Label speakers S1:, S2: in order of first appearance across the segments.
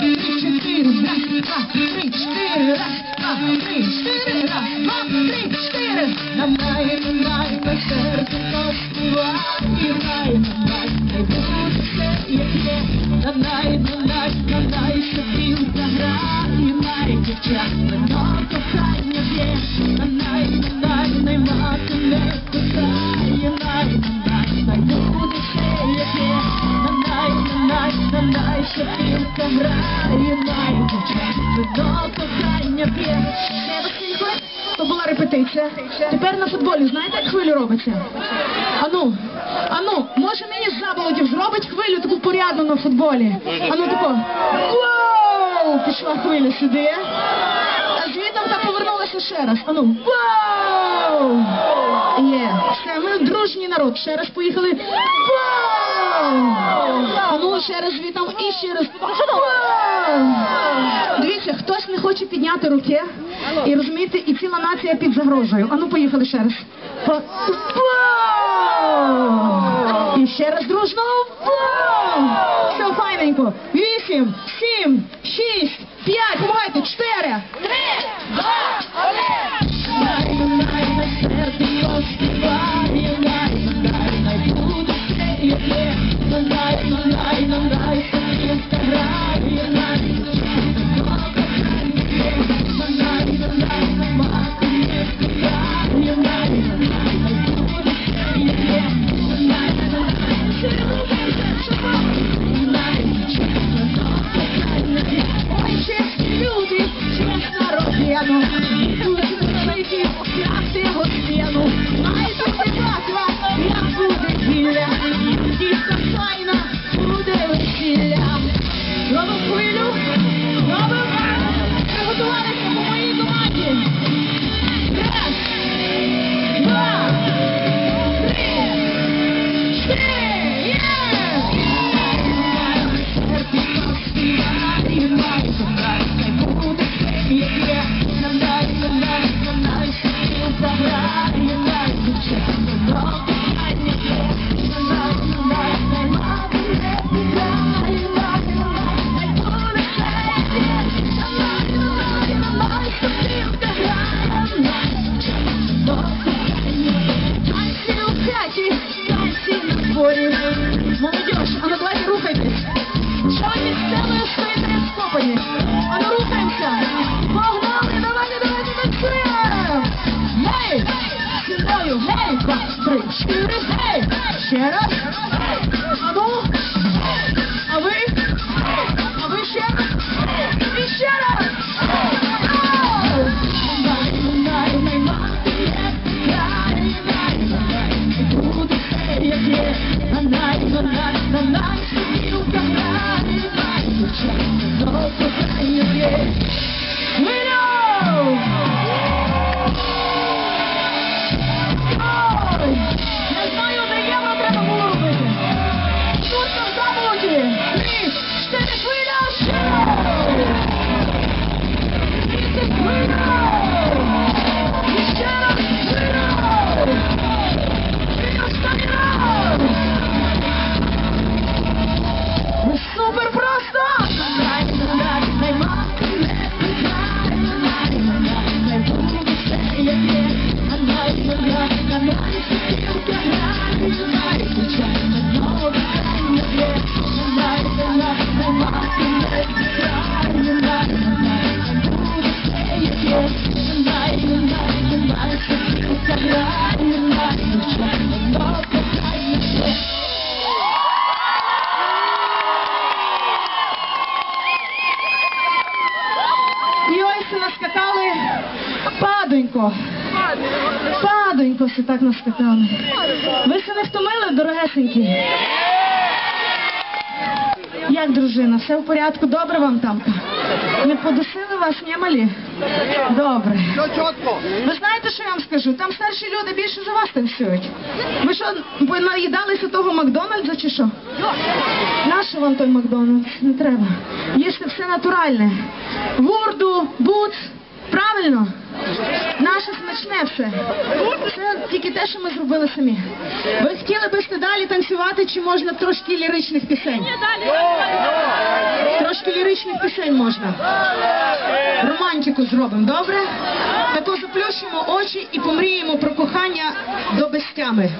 S1: три, чотири, раз, два, три, чотири, раз, два, три, чотири, раз, два, три, чотири. На най, на най, на серце поспівай, най, на най, най буде все, як є. На най, на най, на най, собі заграй, най, дівчат, вино кохання є. На най, на най, най, не кохає, най, на най, най буде все, як є. На най, на най, на най, шапілка грає, най, дівчат, вино кохання Василько, то була репетиція. Тепер на футболі знаєте, як хвилю робиться? Ану, ану, може мені з заболотів зробить хвилю таку порядну на футболі? Ану тако. Вау! Пішла хвиля сюди. А звідом та повернулася ще раз. Ану. Вау! Є. Все, ми дружній народ. Ще раз поїхали. Вау! Ану, ще раз звітом і ще раз. Дивіться, хтось не хоче підняти руки і розумієте, і ціла нація під загрозою. Ану, поїхали ще раз. І ще раз дружно. Вау! Все файненько. Вісім, сім, шість, п'ять, помагайте, чотири. Три, два, кохання падонько. Падонько все так наскакали. Ви се не втомили, дорогесенькі? Як дружина? Все в порядку? Добре вам там? Не подушили вас, ні малі? Добре. Ви знаєте, що я вам скажу? Там старші люди більше за вас танцюють. Ви що, ви наїдалися того Макдональдса чи що? Нащо вам той Макдональдс? Не треба. Їсти все натуральне. Вурду, буц. Правильно? Наше смачне все. Це тільки те, що ми зробили самі. Ви хотіли би далі танцювати, чи можна трошки ліричних пісень? Трошки ліричних пісень можна. Романтику зробимо, добре? Тако заплющимо очі і помріємо про кохання до безтями.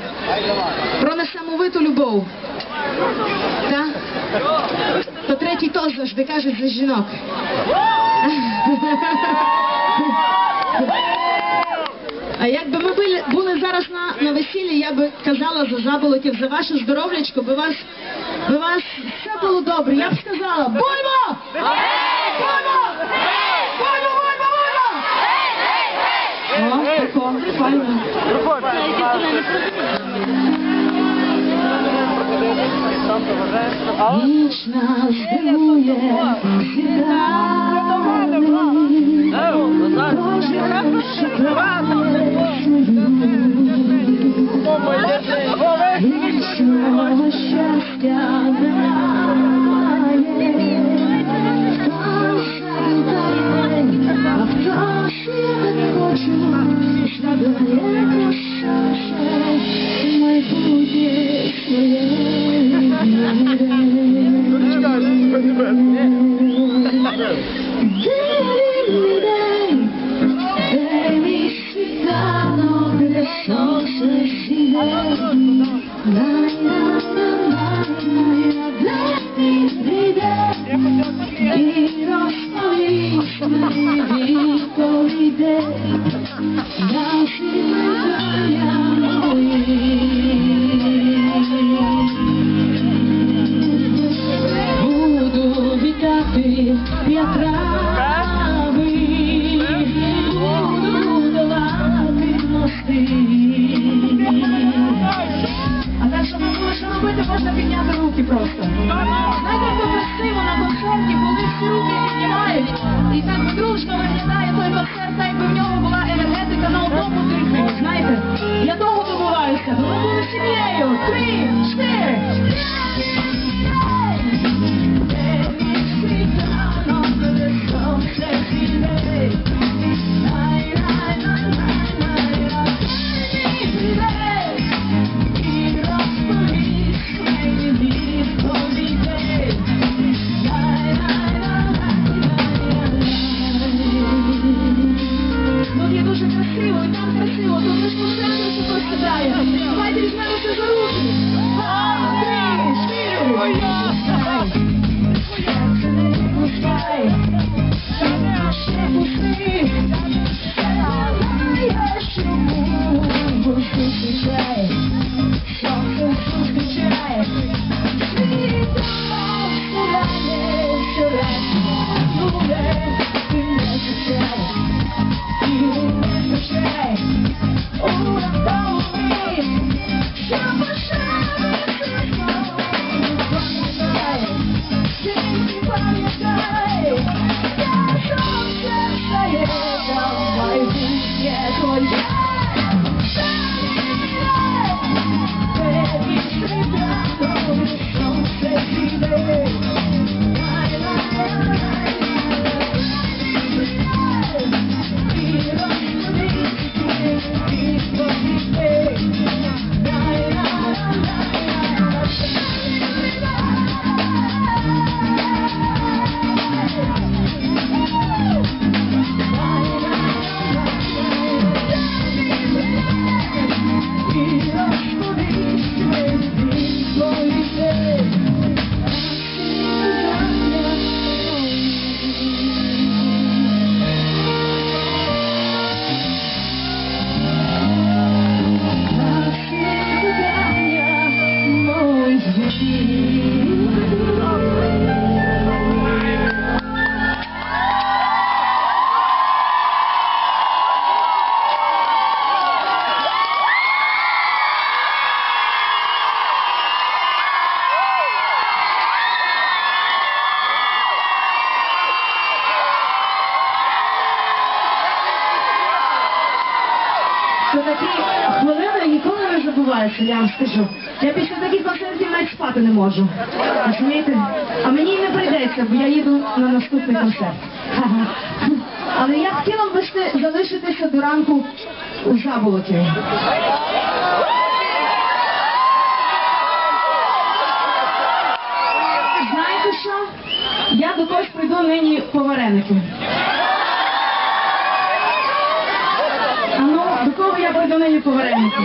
S1: Про несамовиту любов. Так? То третій тост завжди кажуть за жінок. А якби ми були, зараз на, на весіллі, я би казала за заболотів, за ваше здоров'ячко, би вас, би вас все було добре. Я б сказала, боймо! Боймо! Боймо, боймо, боймо! О, тако, файно. Вічна здивує Що? Я до того ж прийду нині по вареники. А ну, до кого я прийду нині по вареники?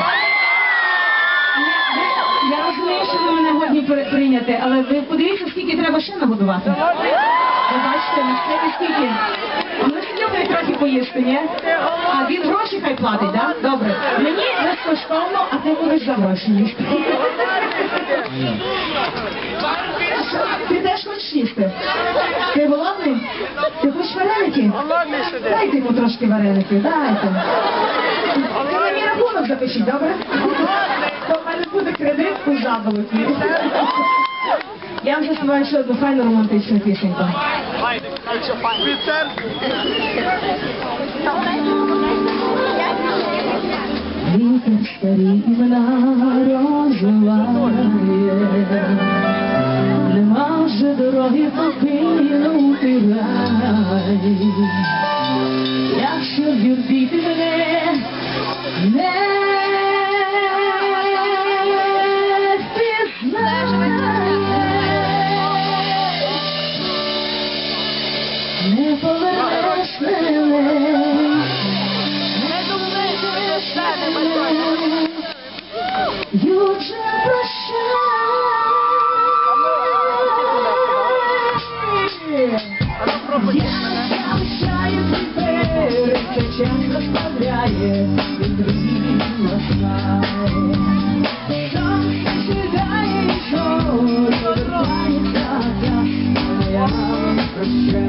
S1: Я розумію, що ви мене годні прийняти, але ви подивіться, скільки треба ще нагодувати. Ви бачите, наскільки скільки. А ми ж любимо трохи поїсти, ні? А він гроші хай платить, так? Добре. Мені безкоштовно, а ти будеш за гроші їсти. Ти теж їсти? Ти голодний? Ти хочеш вареники? Дайте йому трошки вареників, дайте. Ти мені рахунок запишіть, добре? То в мене буде кредит у заболоті. Я вам заспіваю ще одну файну романтичну пісеньку. Вітер старі імена розливає, нема вже дороги friend.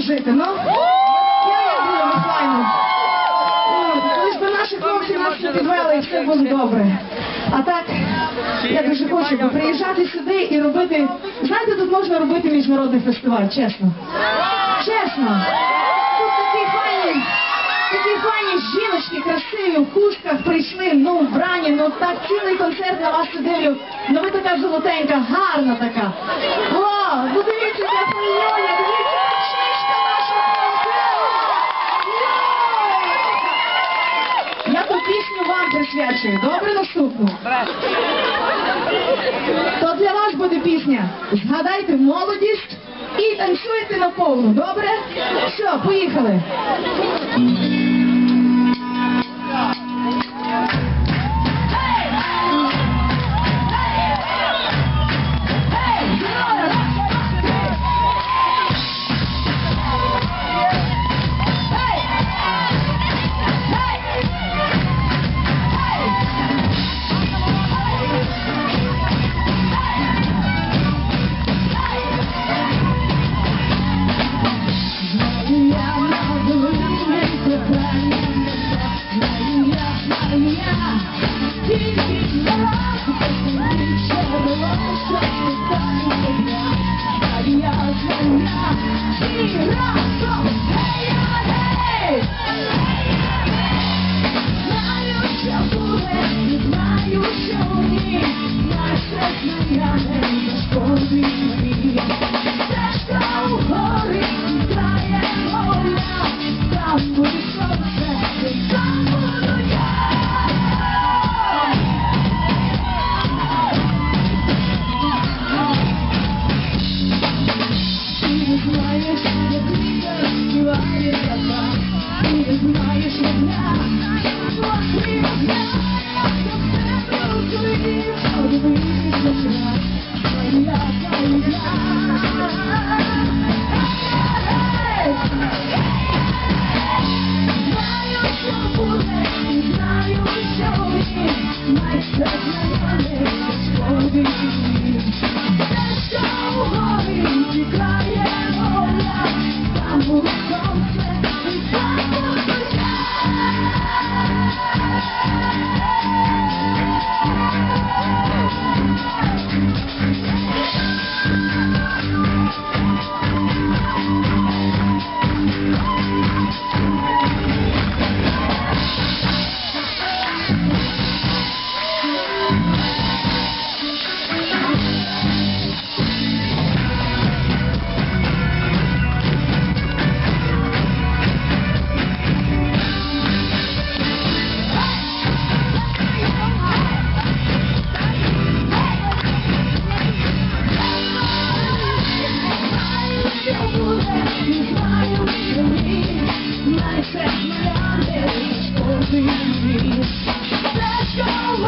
S1: Жити, ну? Я як було, файно. Колись би наші хлопці нас не підвели і все було добре. А так, я дуже хочу би приїжджати сюди і робити. Знаєте, тут можна робити міжнародний фестиваль, чесно. Чесно. Тут такі файні, такі файні жіночки, красиві, в хустках прийшли, ну, вбрані, ну так цілий концерт на вас сидив. Ну ви така золотенька, гарна така. О, ну дивіться, яка файоня, дивіться, вам. Добре наступну? То для вас буде пісня. Згадайте молодість і танцюйте на повну. Добре? Все, поїхали.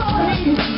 S1: Чи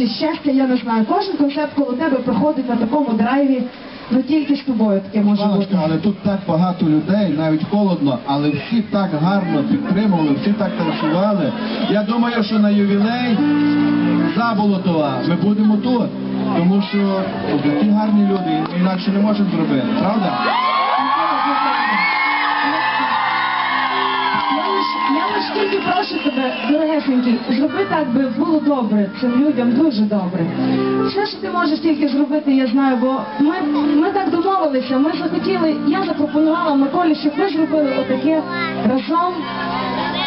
S1: чи щастя, я не знаю. Кожен концерт коло тебе проходить на такому драйві, ну тільки з тобою таке може бути.
S2: Але тут так багато людей, навіть холодно, але всі так гарно підтримували, всі так танцювали. Я думаю, що на ювілей Заболотова ми будемо тут, тому що такі гарні люди, інакше не можемо зробити, правда?
S1: Тільки прошу тебе, дорогесенький, зроби так, би було добре цим людям, дуже добре. Все, що ти можеш тільки зробити, я знаю, бо ми, ми так домовилися, ми захотіли, я запропонувала Миколі, щоб ми зробили отаке разом.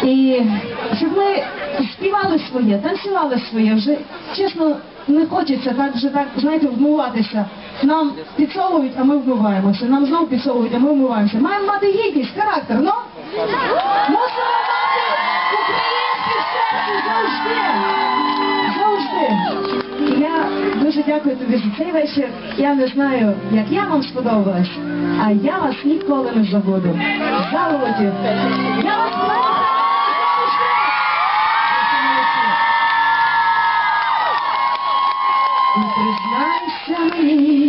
S1: І щоб ми співали своє, танцювали своє, вже чесно не хочеться так вже так, знаєте, вмиватися. Нам підсовують, а ми вмиваємося. Нам знову підсовують, а ми вмиваємося. Маємо мати гідність, характер, ну? Мусимо мати українське серце завжди. Завжди. Я дуже дякую тобі за цей вечір. Я не знаю, як я вам сподобалась, а я вас ніколи не забуду. Заволоді. Я вас. І признайся мені,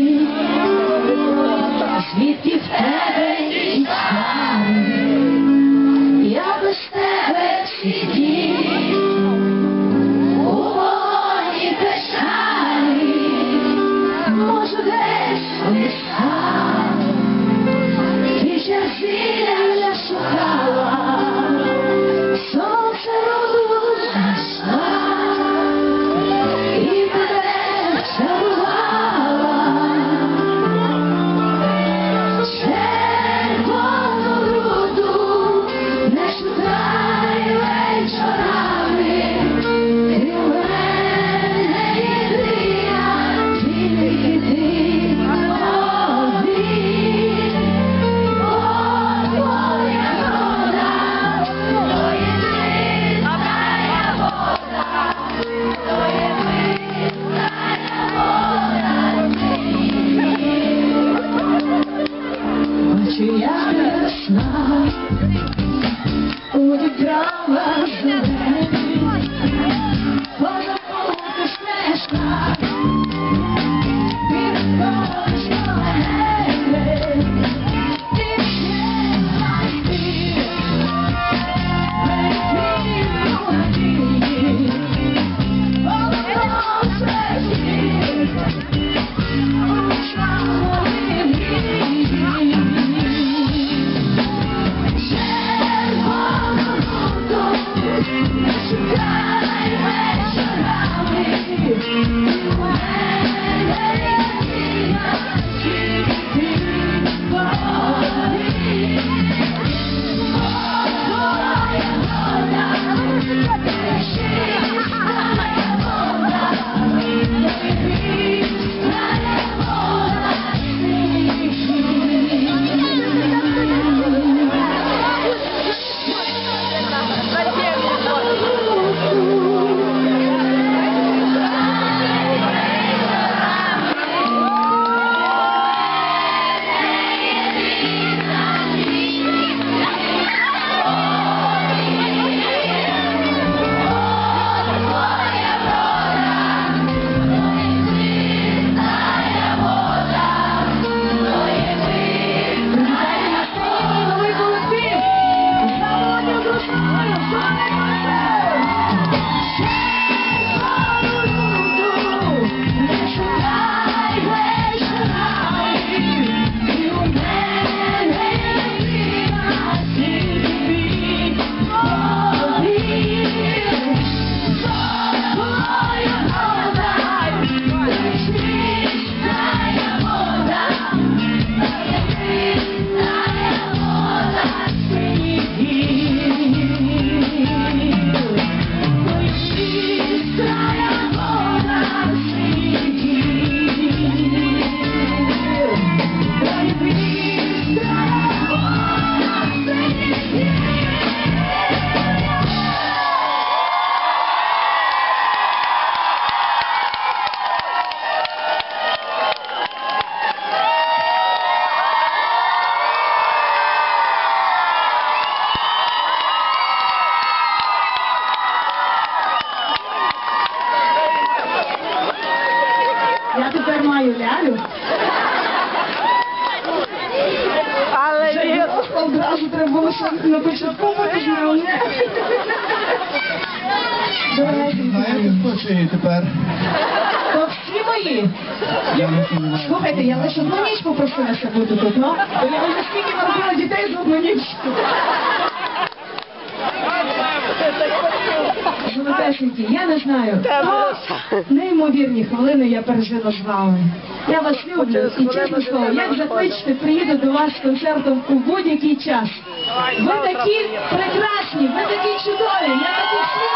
S1: не. Слухайте, я лише одну ніч попросилася бути тут, ну? Я вже скільки народила дітей за одну ніч. Золотесенькі, я не знаю. Ну, неймовірні хвилини я пережила з вами. Я вас люблю і чесно слово, як закличете, приїду до вас з концертом у будь-який час. Ви такі прекрасні, ви такі чудові, я такі